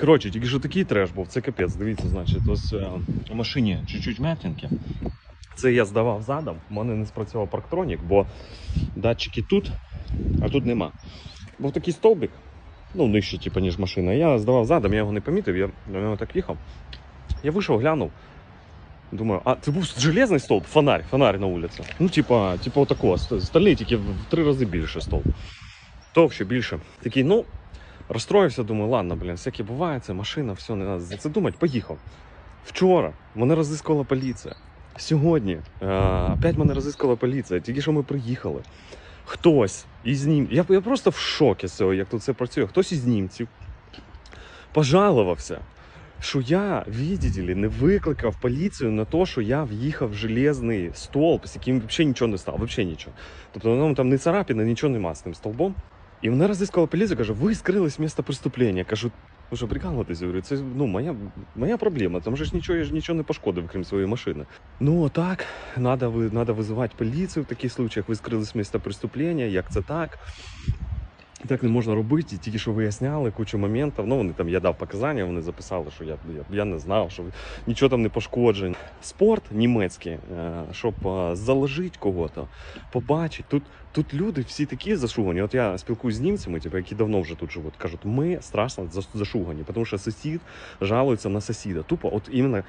Коротше, тільки що такий треш був, це капець. Дивіться, значить, ось е, у машині чуть-чуть м'ятинки. Це я здавав задом, в мене не спрацював парктронік, бо датчики тут, а тут нема. Був такий стовбик, ну нижче, типу, ніж машина. Я здавав задом, я його не помітив, я на нього так їхав. Я вийшов, глянув. Думаю, а це був железний стовп, фонарь, фонарь на вулиці. Ну, типа, типа отакого, стальний, тільки в три рази більше стовп. Товще, більше. Такий, ну, розстроївся, думаю, ладно, блін, всяке буває, це машина, все, не треба за це думати, поїхав. Вчора мене розіскала поліція. Сьогодні е, опять мене розіскала поліція, тільки що ми приїхали. Хтось із нім. Я, я просто в шокі з цього, як тут це працює. Хтось із німців пожалувався, що я, ли, не викликав поліцію на те, що я в'їхав в железний столб, з яким взагалі нічого не стало, взагалі нічого. Тобто ну, там не царапіна, нічого нема з тим столбом. І мене розіскала поліція, каже, ви скрились з місця преступлення. Кажу, ви що, прикалуєтесь? Говорю, це ну, моя, моя проблема. Там же ж нічого, я ж нічого не пошкодив, крім своєї машини. Ну, так, надо визивати поліцію в таких случаях. Ви скрились з місця преступлення, як це так? Так не можна робити, тільки що виясняли кучу моментів. Ну, вони там я дав показання, вони записали, що я, я, я не знав, що нічого там не пошкоджень. Спорт німецький, е, щоб е, заложити кого-то, побачити. Тут, тут люди всі такі зашугані. От я спілкуюсь з німцями, типу, які давно вже тут живуть. Кажуть, ми страшно зашугані, тому що сусід жалується на сусіда. Тупо, от іменно.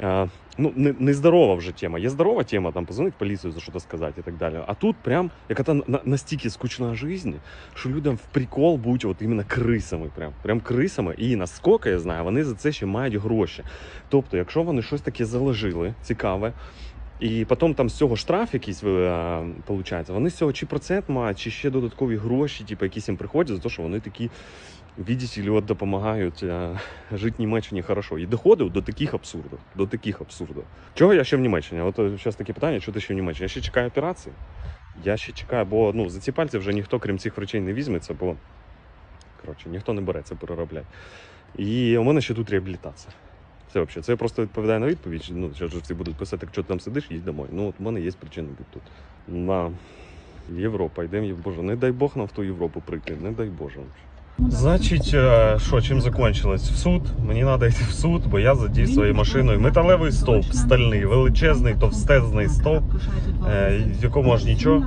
Е, Ну, не, вже тема. Є здорова тема, там позвонить поліцію за щось сказати і так далі. А тут прям яка-то настільки скучна життя, що людям в прикол бути от іменно крисами. Прям, прям крисами. І наскільки я знаю, вони за це ще мають гроші. Тобто, якщо вони щось таке заложили, цікаве, і потім там з цього штраф якийсь виходить, вони з цього чи процент мають, чи ще додаткові гроші, типу, якісь їм приходять за те, що вони такі. Видите ли, от допомагають е, жити в Німеччині хорошо. І доходив до таких абсурдів. До таких абсурдів. Чого я ще в Німеччині? От зараз таке питання, що ти ще в Німеччині? Я ще чекаю операції. Я ще чекаю, бо ну, за ці пальці вже ніхто, крім цих речей, не візьметься, бо коротше, ніхто не береться переробляти. І у мене ще тут реабілітація. Це взагалі. Це я просто відповідаю на відповідь. Ну, ж всі будуть писати, якщо ти там сидиш, їдь домой. Ну, от у мене є причини бути тут. На Європа, йдемо, Боже, не дай Бог нам в ту Європу прийти, не дай Боже. Значить, е, що, чим закончилось? В суд. Мені треба йти в суд, бо я задів своєю машиною металевий стовп, стальний, величезний, товстезний стовп, е, в якому аж нічого.